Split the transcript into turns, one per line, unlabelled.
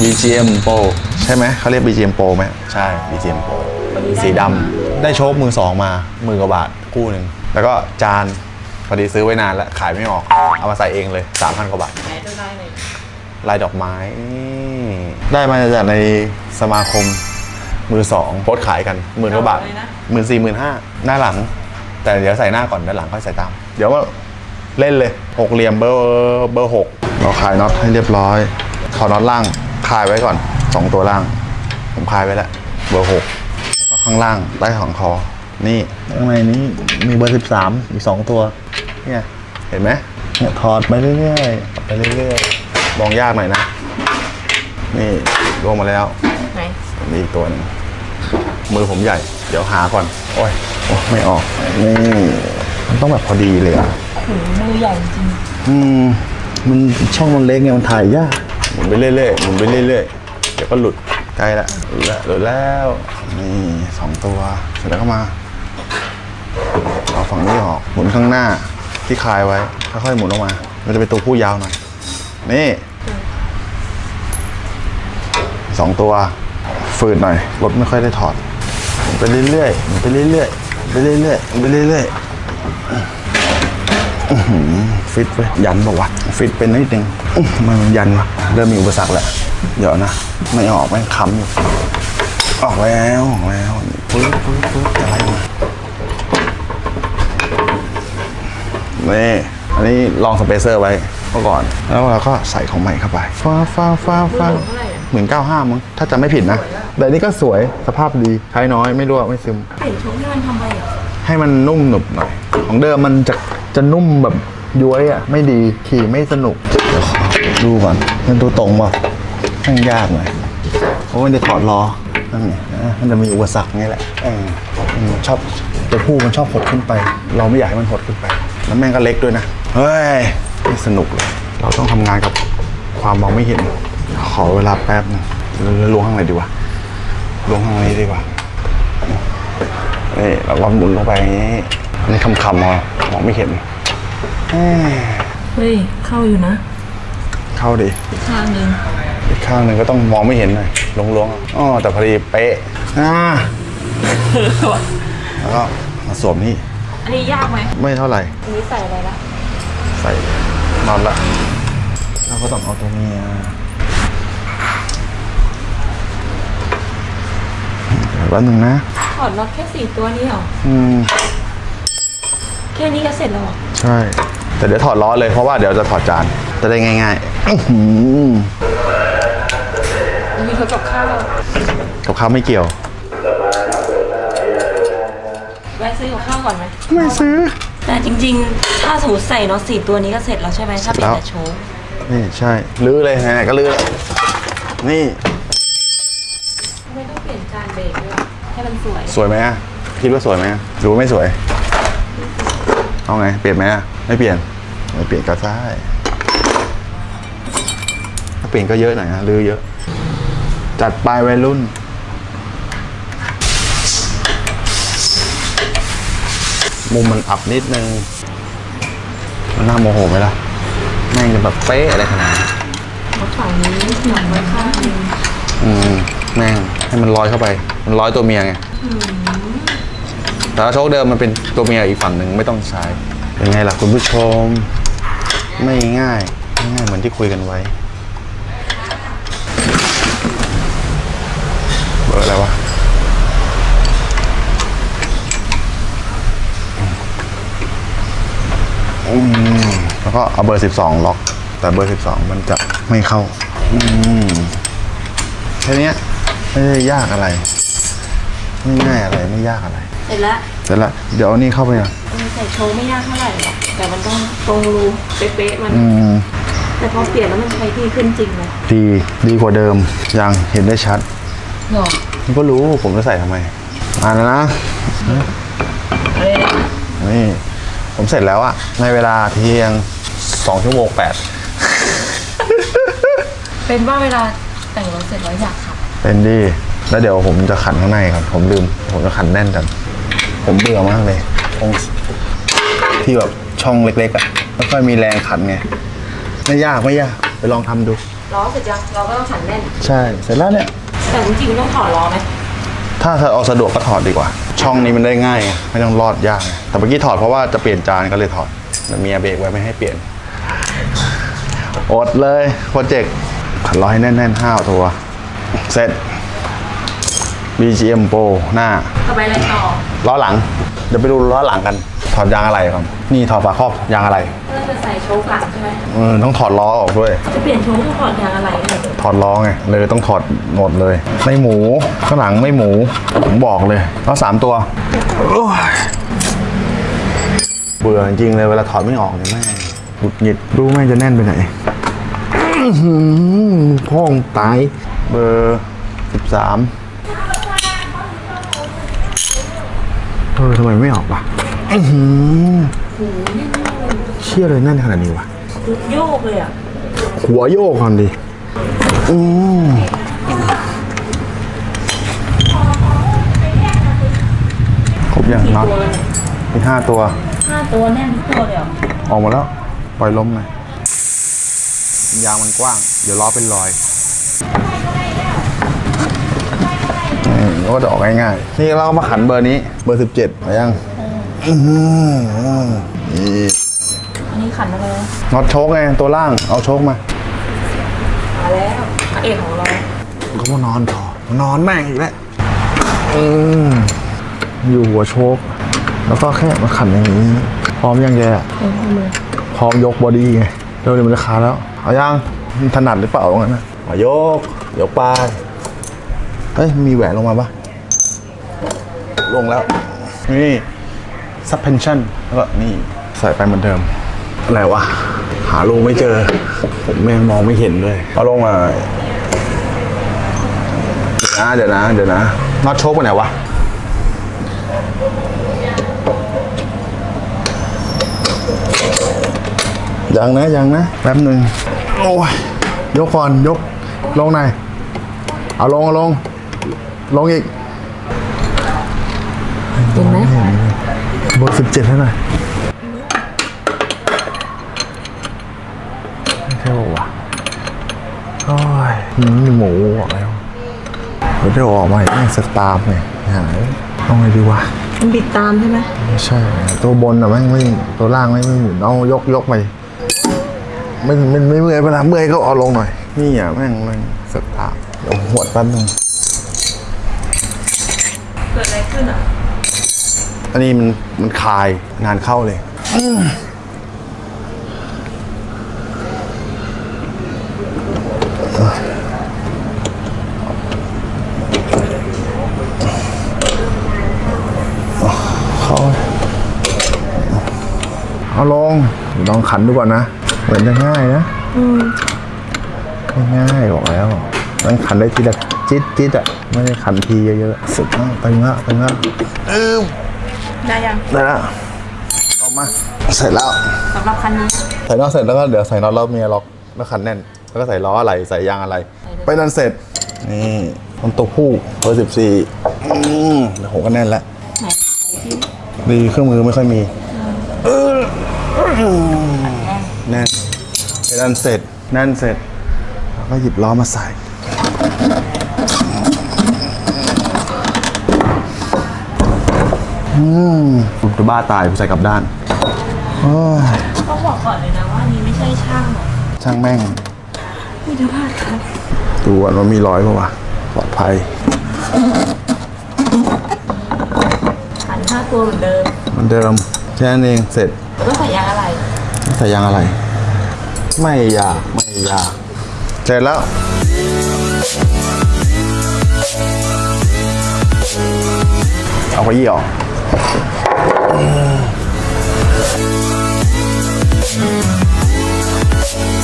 BGM Pro ใช่ไหมเขาเรียก BGM Pro ไหมใช่ BGM Pro สีดำได้โชคมือสองมาหมื่นกว่าบาทคู่หนึ่งแล้วก็จานพอดีซื้อไว้นานแล้วขายไม่ออก เอามาใส่เองเลย 3,000 กว่าบาท
ไหนจะได้เลย
ลายดอกไม้นี่ได้มาจากในสมาคมมือสองโพสต์ขายกันหมื่นกว่าบาทหมื่นสี่หมื่นห้าหน้าหลัง แต่เดี๋ยวใส่หน้าก่อนด้านหลังค่อยใส่ตาม เดี๋ยวว่า เล่นเลยหกเหลี่ยมเบอร์เบอร์หกเราคลายน็อตให้เรียบร้อยถอดน็อตล่างคลายไว้ก่อนสองตัวล่าง ผมคลายไว้แล้วเบอร์หกแล้วก็ข้างล่างใต้ของคอ นี่ข้างในนี้มีเบอร์สิบสามอีกสองตัว เนี่ยเห็นไหมเนี่ยถอดไปเรื่อยๆถอดไปเรื่อยๆมองยากหน่อยนะ นี่ลงมาแล้ว
ไหน
มีอีกตัวหนึงมือผมใหญ่ เดี๋ยวหาก่อน โอ้ยโอ้ยไม่ออก นี่ มันต้องแบบพอดีเลยอะ
หืมมือใหญ่จริง
อืมมันช่องมันเล็กไงมันถ่ายยากหมุนไปเรื่อยๆหมุนไปเรื่อยๆเดี๋ยวก็หลุดใกล้ละหลุดแล้วหลุดแล้วนี่สองตัวเสร็จแล้วก็มาเอาฝั่งนี้ออกหมุนข้างหน้าที่คลายไว้ค่อยๆหมุนออกมา มันจะเป็นตัวผู้ยาวหน่อยนี่สองตัวฝืดหน่อยรถไม่ค่อยได้ถอดหมุนไปเรื่อยๆหมุนไปเรื่อยๆหมุนไปเรื่อยๆหมุนไปเรื่อยๆ ฟิตเว้ยยันบอกว่าวะฟิตเป็นนิดนึงอื้อทำไมมันยันวะเริ่มมีอุปสรรคแล้วเดี๋ยวนะ ไม่ออกแม่งค้ำอยู่ออกแล้วออกแล้วปึ๊บปึ๊บปึ๊บจะไล่มานี่อันนี้ลองสเปเซอร์ไว้เมื่อก่อน แล้วเราก็ใส่ของใหม่เข้าไปฟ้าฟ้าฟ้าฟ้า
เท่าไหร่อะ
หมื่นเก้าห้ามั้งถ้าจำไม่ผิดนะ แต่อันนี้ก็สวยสภาพดีใช้น้อยไม่รั่วไม่ซึม
เปลี่ยนชุดให้มันทำไมอะ
ให้มันนุ่มหนุบหน่อย ของเดิมมันจะจะนุ่มแบบย้วยอะ ไม่ดีขี่ไม่สนุกเดี๋ยวขอดูก่อนมันตัวตรงป่ะช่างยากหน่อยเพราะมันจะถอดล้อนั่นไงนะมันจะมีอุปสรรคไงแหละเออมันชอบตัวผู้มันชอบหดขึ้นไป เราไม่อยากให้มันหดขึ้นไป แล้วแม่งก็เล็กด้วยนะ เฮ้ยไม่สนุกเลย เราต้องทำงานกับความมองไม่เห็น ขอเวลาแป๊บนึงแล้วล้วงข้างในดีกว่าล้วงข้างในดีกว่า นี่เราก็หมุนลงไปอย่างนี้อันนี้คำคำๆมามองไม่เห็นเอ้ย
เฮ้ย เข้าอยู่นะ
เข้าดิ
อีกข้างหนึง
อีกข้างหนึ่งก็ต้องมองไม่เห็นหน่อยล้วงๆอ๋อแต่พอดีเป๊ะอ่าแล้วก็มาสวมนี่
อันนี้ยากไหม
ไม่เท่าไหร่
อันนี้ใส่อะไรละ
ใส่นอนละเราก็ต้องเอาตัวเแป๊บนึงนะ
ถอดน็อตแค่สี่ตัวนี้เหรอ
อืม
แค่นี้ก็เสร็จแล้วเหรอ
ใช่ แต่เดี๋ยวถอดล้อเลยเพราะว่าเดี๋ยวจะถอดจานจะได้ง่ายๆอื้อหือ
มีเขากับข้าว
กับข้าวไม่เกี่ยว
แวะซื้อกับข้าวก่อนไหม
ไม่ซื้อ
แต่จริงๆ ถ้าสมมติใส่น็อตสี่ตัวนี้ก็เสร็จแล้วใช่ไหมถ้าเป็น
เสร็จแล้ว
แต่โชว์
นี่ใช่ ลื้อเลยไหนๆก็ลื้อแล้วนี่
ให้มันสวย
สวยไหมอะคิดว่าสวยไหมอะหรือว่าไม่สวย เอาไง เปลี่ยนไหมอะไม่เปลี่ยน ไม่เปลี่ยนก็ได้ถ้าเปลี่ยนก็เยอะหน่อยนะลื้อเยอะ จัดไปวัยรุ่น มุมมันอับนิดนึง มันน่าโมโหไหมล่ะ แม่งจะแบบเป๊ะอะไรขนาดนั้น
เพราะฝั่งนี้หนังไว้ข้างหนึง
อืม แม่งให้มันลอยเข้าไป มันลอยตัวเมียไงแต่ถ้าโชคเดิมมันเป็นตัวเมียอีกฝั่งหนึ่งไม่ต้องใช้เป็นไงล่ะคุณผู้ชม ไม่ง่ายไม่ง่ายเหมือนที่คุยกันไว้เบอร์อะไรวะอืมแล้วก็เอาเบอร์ 12 ล็อก แต่เบอร์ 12 มันจะไม่เข้าอืมแค่เนี้ย ไม่ได้ยากอะไรไม่ง่ายอะไรไม่ยากอะไร
เสร็จแล้ว
เสร็จละเดี๋ยวเอานี่เข้าไปอะ
เออใส่โชว์ไม่ยากเท่าไหร่หรอกแต่มันต้องตรงรูเป๊ะๆมัน
อืม
แต่พอเปลี่ยนแล้วมันใช้ดีขึ้นจริงเลย
ดีดีกว่าเดิมยังเห็นได้ชัด
หรอ
มันก็รู้ผมจะใส่ทำไมอ่านแล้วนะ
อะไรนะ
นี่ผมเสร็จแล้วอะในเวลาเพียง2ชั่วโมง8
เป็นว่าเวลาแต่งรถเสร็จแล้วอยากขับ
เป็นดีแล้วเดี๋ยวผมจะขันข้างในก่อนผมลืม ผมจะขันแน่นกันผมเบื่อมากเลยตรงที่แบบช่องเล็กๆอะไม่ค่อยมีแรงขันไงไม่ยากไม่ยากไปลองทำดู
ล้อเสร็จยังเราก็ต้องขันแน่น
ใช่เสร็จแล้วเนี่ย
แต่จริงๆต้องถอดล้อไหม
ถ้าเธอเอาสะดวกก็ถอดดีกว่า ช่องนี้มันได้ง่ายไงไม่ต้องรอดยากไงแต่เมื่อกี้ถอดเพราะว่าจะเปลี่ยนจานก็เลยถอดแต่เมียเบรกไว้ไม่ให้เปลี่ยนอดเลยโปรเจกต์ขันร้อยแน่นๆห้าตัว เสร็จ BGM Pro หน้า
ต่อไปอะไรต่อ
ล้อหลัง เดี๋ยวไปดูล้อหลังกัน ถอดยางอะไรก่อนนี่ถอดฝาครอบยางอะไร
เพื่อจะใส่โชว์หลังใช่ไหม
เออต้องถอดล้อออกด้วย
จะเปลี่ยนโชว์ต้องถอดยางอะไรเนี่ย
ถอดล้อไงเลยต้องถอดหมดเลย ไม่หมูข้างหลังไม่หมูผมบอกเลยล้อสามตัวโอ้ยเบื่อจริงๆเลยเวลาถอดไม่ออกเนี่ยแม่งหงุดหงิดรู้แม่งจะแน่นไปไหนอื้อหือพ่องตาย เบอร์สิบสามเออทำไมไม่ออกวะอื้อหือเชี่ยเลยแน่นขนาดนี้วะ
โยกเลยอะ
หัวโยกก่อนดิ อืมครบยังน็อต
ตัวเลย
มีห้าตัว
ห้าตัวแน่นทุกตัวเลยเหรอ
ออกหมดแล้ว ปล่อยล้มหน่อยยางมันกว้าง เดี๋ยวล้อเป็นรอยอืม ก็จะออกง่ายๆ นี่เราก็มาขันเบอร์นี้ เบอร์สิบเจ็ดมายังอื้อหือนี่
อันนี้ขันอะไรนะ
น็อตโชคไงตัวล่าง เอาโชคมา
มาแล้วพระเอกของเรา
ก็มานอนต่อนอนแม่งอีกแล้วอืมอยู่หัวโชคแล้วก็แค่มาขันอย่างนี้ พร้อมยังแกอะ
เออมือ
พร้อมยกบอดี้ไงเร็วเดี๋ยวมันจะขาดแล้ว เอายังมันถนัดหรือเปล่าตรงนั้นนะมายกยกไป เฮ้ย มีแหวนลงมาปะลงแล้ว นี่ suspension แล้วก็นี่ ใส่ไปเหมือนเดิม อะไรวะ หาลูไม่เจอ ผมแม่งมองไม่เห็นเลย เอาลงมาเดี๋ยวนะเดี๋ยวนะ เดี๋ยวนะ น็อตโชคไปไหนวะ ยังนะ ยังนะ แป๊บหนึ่งโอ้ย ยกก่อน ยก ลงหน่อยเอาลง เอาลง ลงอีก
เห็นไหม
เบอร์สิบเจ็ดเท่าไหร่ไม่ใช่บอกว่าโอ้ยมีหมูออกแล้วเดี๋ยวจะออกมาอีกแม่งสตาร์มไงหายเอาไงดีวะ
มันบิดตามใช่ไหม
ไม่ใช่ ตัวบนอะแม่งไม่ตัวล่างไม่ไม่หมุนเอายกยกไปไม่ไม่ไม่เมื่อยเวลาเมื่อยก็เอาลงหน่อย นี่อะแม่งแม่งสตาร์ทเดี๋ยวหวดแป๊บนึง
เกิดอะไร ขึ้นอะ
อันนี้มันมันคลายงานเข้าเลยเข้าเอาลงลองขันดูก่อนนะ เหมือนจะง่ายนะไม่ง่ายบอกแล้ว มันขันได้ทีละจิตจิตอะไม่ได้ขันทีเยอะๆสุดมากตึงละตึงละเออ
ได้ยัง
ได้แล้วออกมาเสร็จแล้ว
สำหรับคันนี้
ใส่น็อตเสร็จแล้วก็เดี๋ยวใส่น็อตแล้วเมียล็อกแล้วขันแน่น แล้วก็ใส่ล้ออะไรใส่ยางอะไร ไปนั่นเสร็จนี่มันตัวผู้เบอร์สิบสี่เดี๋ยวผมก็แน่นแล้ว
ไหนใส่ที่
ดีเครื่องมือไม่ค่อยมีเออแน่นไปนั่นเสร็จแน่นเสร็จแล้วก็หยิบล้อมาใส่ จะบ้าตายผมใส่กลับด้าน โอ้ย
ต้องบอกก่อนเลยนะว่าอันนี้ไม่ใช่ช่างหรอก
ช่างแม่ง
ไม่จะพลาดครับ
ดูก่อนว่ามีรอยป่าวะปลอดภัย
ขันห้าตัวเหมือนเดิม
เหมือนเดิมแค่นั้นเองเสร็จ
แล้วก็ใส่ยางอะไร
ใส่ยางอะไร ไม่ยากไม่ยากเสร็จแล้วเอาไปยี่ออก Thank you.